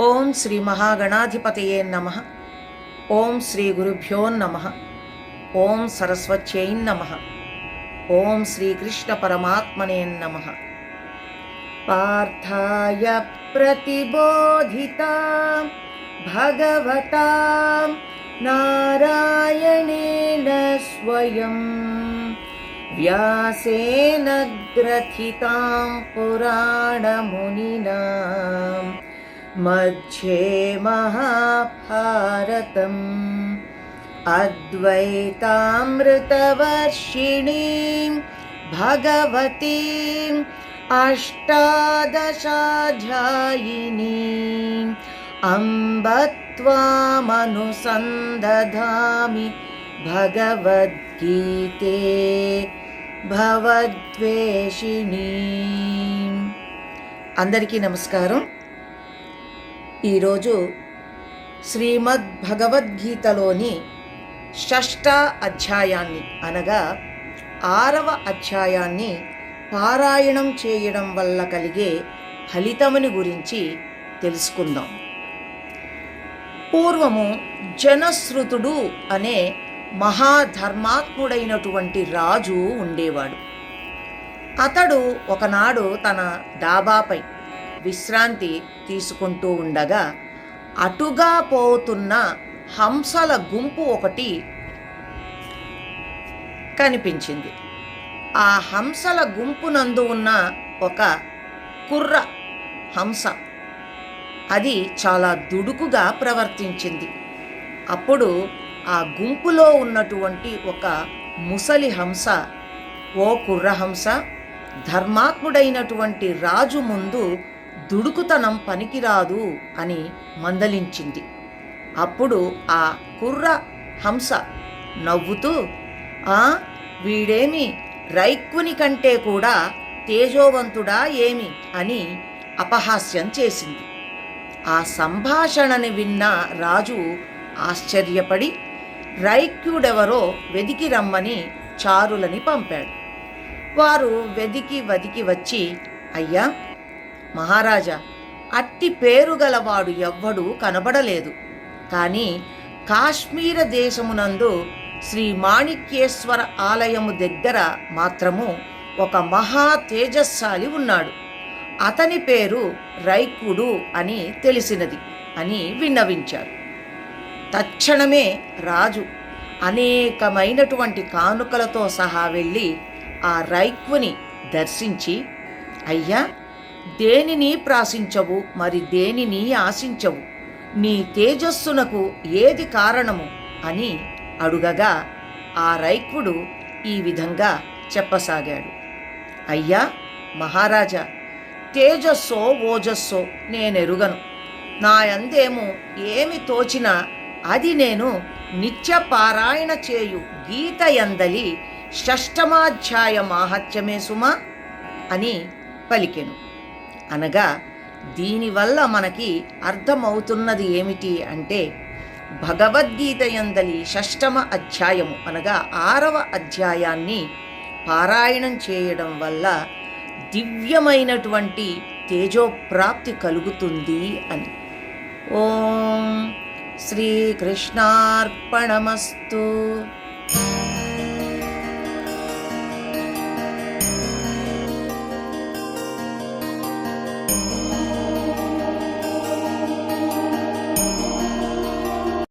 ఓం శ్రీ మహాగణాధిపతయే నమ ఓం శ్రీ గురుభ్యో నమ ఓం సరస్వత్యై నమ ఓం శ్రీకృష్ణ పరమాత్మనే నమ పార్థాయ ప్రతిబోధితా భగవతా నారాయణేన స్వయం వ్యాసేన గ్రథితాం పురాణమునినా मध्ये महाभारतम् अद्वैतामृतवर्षिणीं भगवतीम् अष्टादशाध्यायिनीम् अम्ब त्वामनुसन्दधामि भगवद्गीते భవద్వేషిణి అందరికీ నమస్కారం ఈరోజు శ్రీమద్ భగవద్గీతలోని షష్ఠ అధ్యాయాన్ని అనగా ఆరవ అధ్యాయాన్ని పారాయణం చేయడం వల్ల కలిగే ఫలితముని గురించి తెలుసుకుందాం. పూర్వము జనశ్రుతుడు అనే మహాధర్మాత్ముడైనటువంటి రాజు ఉండేవాడు. అతడు ఒకనాడు తన డాబాపై విశ్రాంతి తీసుకుంటూ ఉండగా అటుగా పోతున్న హంసల గుంపు ఒకటి కనిపించింది. ఆ హంసల గుంపునందు ఉన్న ఒక కుర్ర హంస. అది చాలా దుడుకుగా ప్రవర్తించింది. అప్పుడు ఆ గుంపులో ఉన్నటువంటి ఒక ముసలి హంస ఓ కుర్రహంస ధర్మాత్ముడైనటువంటి రాజు ముందు దుడుకుతనం పనికిరాదు అని మందలించింది. అప్పుడు ఆ కుర్ర హంస నవ్వుతూ ఆ వీడేమి? రైక్కుని కంటే కూడా తేజోవంతుడా ఏమి? అని అపహాస్యం చేసింది. ఆ సంభాషణని విన్న రాజు ఆశ్చర్యపడి రైక్యుడెవరో వెదికి రమ్మని చారులని పంపాడు. వారు వెదికి వదికి వచ్చి అయ్యా మహారాజా అట్టి పేరు గలవాడు ఎవ్వడు కనబడలేదు. కానీ కాశ్మీర దేశమునందు శ్రీ మాణిక్యేశ్వర ఆలయము దగ్గర మాత్రము ఒక మహా తేజస్సాలి ఉన్నాడు. అతని పేరు రైకుడు అని తెలిసినది అని విన్నవించారు. తక్షణమే రాజు అనేకమైనటువంటి కానుకలతో సహా వెళ్ళి ఆ రైక్వుని దర్శించి అయ్యా దేనిని ప్రాశించవు మరి దేనిని ఆశించవు? నీ తేజస్సునకు ఏది కారణము? అని అడుగగా ఆ రైక్వుడు ఈ విధంగా చెప్పసాగాడు. అయ్యా మహారాజా తేజస్సో ఓజస్సో నేనెరుగను. నాయందేమో ఏమి తోచినా అది నేను నిత్యపారాయణ చేయు గీత ఎందలి షష్టమాధ్యాయ మాహత్యమే సుమా అని పలికెను. అనగా దీనివల్ల మనకి అర్థమవుతున్నది ఏమిటి అంటే భగవద్గీత ఎందలి షష్టమ అధ్యాయము అనగా ఆరవ అధ్యాయాన్ని పారాయణం చేయడం వల్ల దివ్యమైనటువంటి తేజోప్రాప్తి కలుగుతుంది అని. ఓం శ్రీకృష్ణార్పణమస్తు